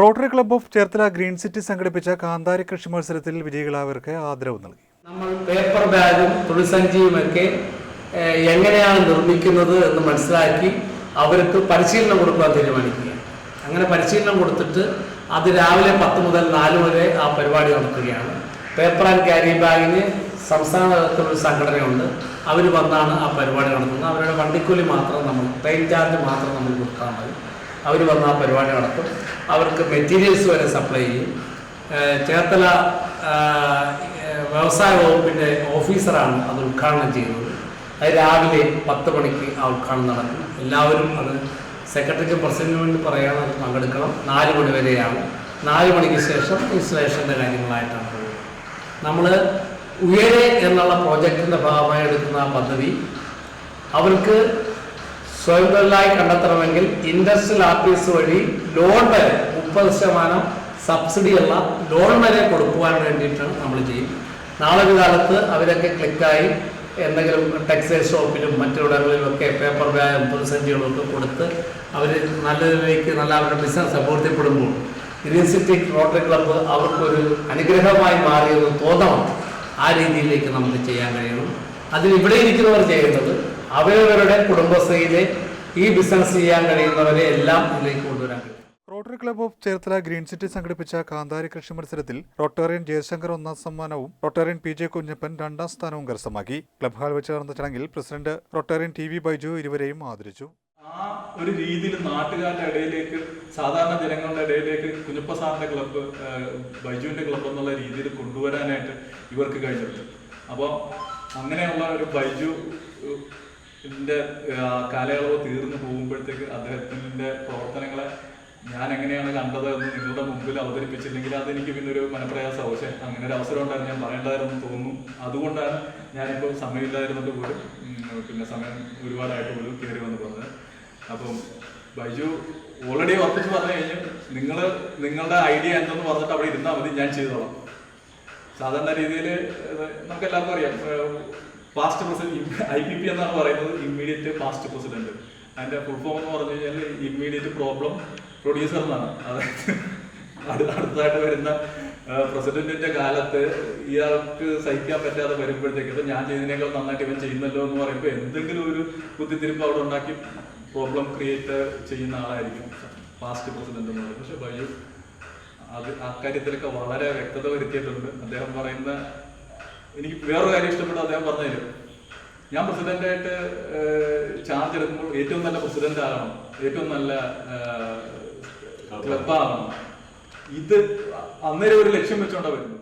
Rotary club of Cherthala green city സംഘടിപ്പിച്ച കാന്താരി കൃഷി മത്സരത്തിൽ വിജയികളായവർക്ക് ആദരവ് നൽകി. നമ്മൾ പേപ്പർ ബാഗും തുണിസഞ്ചിയുമൊക്കെ ഒക്കെ എങ്ങനെയാണ് നിർമ്മിക്കുന്നത് എന്ന് മനസ്സിലാക്കി അവർക്ക് പരിശീലനം കൊടുക്കാൻ തീരുമാനിക്കുക. അങ്ങനെ പരിശീലനം കൊടുത്തിട്ട് അത് രാവിലെ പത്ത് മുതൽ നാല് വരെ ആ പരിപാടി നടക്കുകയാണ്. പേപ്പർ ആൻഡ് ക്യാരി ബാഗിന് സംസ്ഥാന തലത്തിലൊരു സംഘടനയുണ്ട്. അവർ വന്നാണ് ആ പരിപാടി നടത്തുന്നത്. അവരുടെ വണ്ടിക്കൂലി മാത്രം നമ്മൾ ട്രെയിൻ ചാർജ് മാത്രം നമ്മൾ കൊടുക്കാൻ മതി അവർ വന്ന് ആ പരിപാടി നടത്തും. അവർക്ക് മെറ്റീരിയൽസ് വരെ സപ്ലൈ ചെയ്യും. ചേർത്തല വ്യവസായ വകുപ്പിന്റെ ഓഫീസറാണ് അത് ഉദ്ഘാടനം ചെയ്യുന്നത്. അത് രാവിലെ പത്ത് മണിക്ക് ആ ഉദ്ഘാടനം നടക്കും. എല്ലാവരും അത് സെക്രട്ടറിക്ക് പ്രസിഡന്റിന് വേണ്ടി പറയാൻ അത് പങ്കെടുക്കണം. നാല് മണി വരെയാണ്. നാല് മണിക്ക് ശേഷം ഇൻസ്റ്റലേഷന്റെ കാര്യങ്ങളായിട്ടാണ് നമ്മൾ ഉയരെ എന്നുള്ള പ്രോജക്റ്റിന്റെ ഭാഗമായി എടുക്കുന്ന ആ പദ്ധതി അവർക്ക് സ്വയം തൊഴിലായി കണ്ടെത്തണമെങ്കിൽ ഇൻഡസ്ട്രിയൽ ആർട്ടിസ്റ്റ് വഴി ലോൺ വരെ മുപ്പത് ശതമാനം സബ്സിഡിയുള്ള ലോൺ വരെ കൊടുക്കുവാൻ വേണ്ടിയിട്ടാണ് നമ്മൾ ചെയ്യും. നാളെ ഒരു കാലത്ത് അവരൊക്കെ ക്ലിക്കായി എന്തെങ്കിലും ടെക്സ്റ്റൈൽ ഷോപ്പിലും മറ്റിടങ്ങളിലും ഒക്കെ പേപ്പർ ബാഗ് മുപ്പത് സെന്റുകളൊക്കെ കൊടുത്ത് അവർ നല്ലതിലേക്ക് നല്ല അവരുടെ ബിസിനസ് അഭ്യർത്ഥിപ്പെടുമ്പോൾ ഗ്രീൻ സിറ്റി റോട്ടറി ക്ലബ്ബ് അവർക്കൊരു അനുഗ്രഹമായി മാറിയെന്ന് തോന്നണം. ആ രീതിയിലേക്ക് നമുക്ക് ചെയ്യാൻ കഴിയണം. അതിൽ ഇവിടെ ഇരിക്കുന്നവർ ചെയ്യുന്നത് അവരവരുടെ കുടുംബശ്രീയിലെ ഈ ബിസിനസ് ചെയ്യാൻ കഴിയുന്നവരെ എല്ലാം ഇതിലേക്ക് കൊണ്ടുവരാൻ കഴിയും. Rotary club of Cherthala green city സംഘടിപ്പിച്ച കാന്താരി കൃഷി മത്സരത്തിൽ റോട്ടേറിയൻ ജയശങ്കർ ഒന്നാം സമ്മാനവും റോട്ടേറിയൻ പി ജെ കുഞ്ഞപ്പൻ രണ്ടാം സ്ഥാനവും കരസ്ഥമാക്കി. ക്ലബ് ഹാൾ വെച്ച് നടന്ന ചടങ്ങിൽ president rotarian T V Baiju ഇരുവരെയും ആദരിച്ചു. ആ ഒരു രീതിയിൽ നാട്ടുകാരുടെ ഇടയിലേക്ക് സാധാരണ ജനങ്ങളുടെ ഇടയിലേക്ക് കുഞ്ഞപ്പ സാറിന്റെ ക്ലബ്ബ് ബൈജുവിന്റെ ക്ലബ്ബ് എന്നുള്ള രീതിയിൽ കൊണ്ടുവരാനായിട്ട് ഇവർക്ക് കഴിഞ്ഞിട്ടുണ്ട്. അപ്പോൾ അങ്ങനെയുള്ള ഒരു ബൈജു ന്റെ കാലയളവ് തീർന്നു പോകുമ്പോഴത്തേക്ക് അദ്ദേഹത്തിന്റെ പ്രവർത്തനങ്ങളെ ഞാൻ എങ്ങനെയാണ് കണ്ടത് എന്ന് നിങ്ങളുടെ മുമ്പിൽ അവതരിപ്പിച്ചില്ലെങ്കിൽ അതെനിക്ക് പിന്നെ ഒരു മനപ്രയാസമാവും പക്ഷേ അങ്ങനെ ഒരു അവസരം ഉണ്ടായിരുന്നു. ഞാൻ പറയേണ്ടതായിരുന്നു തോന്നുന്നു. അതുകൊണ്ടാണ് ഞാനിപ്പോൾ സമയമില്ലായിരുന്നത് പോലും പിന്നെ സമയം ഒരുപാടായിട്ട് പോലും കയറി വന്ന് പറഞ്ഞത് അപ്പം ബൈജു ഓൾറെഡി ഉറപ്പിച്ച് പറഞ്ഞു കഴിഞ്ഞു നിങ്ങൾ നിങ്ങളുടെ ഐഡിയ എന്തെന്ന് പറഞ്ഞിട്ട് അവിടെ ഇരുന്നാൽ മതി ഞാൻ ചെയ്തോളാം. സാധാരണ രീതിയിൽ നമുക്ക് എല്ലാവർക്കും അറിയാം. Past president I P P എന്നാണ് പറയുന്നത്. ഇമ്മീഡിയറ്റ് പാസ്റ്റ് പ്രസിഡന്റ് അതിന്റെ ഫുൾ ഫോം എന്ന് പറഞ്ഞു കഴിഞ്ഞാൽ ഇമ്മീഡിയറ്റ് പ്രോബ്ലം പ്രൊഡ്യൂസർ എന്നാണ്. അതായത് അടുത്തായിട്ട് വരുന്ന പ്രസിഡന്റിന്റെ കാലത്ത് ഇയാൾക്ക് സഹിക്കാൻ പറ്റാതെ വരുമ്പോഴത്തേക്ക് ഇപ്പൊ ഞാൻ ചെയ്തതിനേക്കാൾ നന്നായിട്ട് ഇവൻ ചെയ്യുന്നല്ലോ എന്ന് പറയുമ്പോൾ എന്തെങ്കിലും ഒരു കുത്തിത്തിരിപ്പ് അവിടെ ഉണ്ടാക്കി പ്രോബ്ലം ക്രിയേറ്റ് ചെയ്യുന്ന ആളായിരിക്കും പാസ്റ്റ് പ്രസിഡന്റ് എന്ന് പറയുന്നത്. പക്ഷെ ബയ്യു അത് അക്കാര്യത്തിലൊക്കെ വളരെ വ്യക്തത വരുത്തിയിട്ടുണ്ട്. അദ്ദേഹം പറയുന്ന എനിക്ക് വേറൊരു കാര്യം ഇഷ്ടപ്പെട്ടു അദ്ദേഹം പറഞ്ഞു തരും ഞാൻ പ്രസിഡന്റായിട്ട് ചാർജ് എടുക്കുമ്പോൾ ഏറ്റവും നല്ല പ്രസിഡന്റ് ആകണം. ഏറ്റവും നല്ല ക്ലബാകണം ഇത് അന്നേരം ഒരു ലക്ഷ്യം വെച്ചോണ്ടാ വരുന്നത്.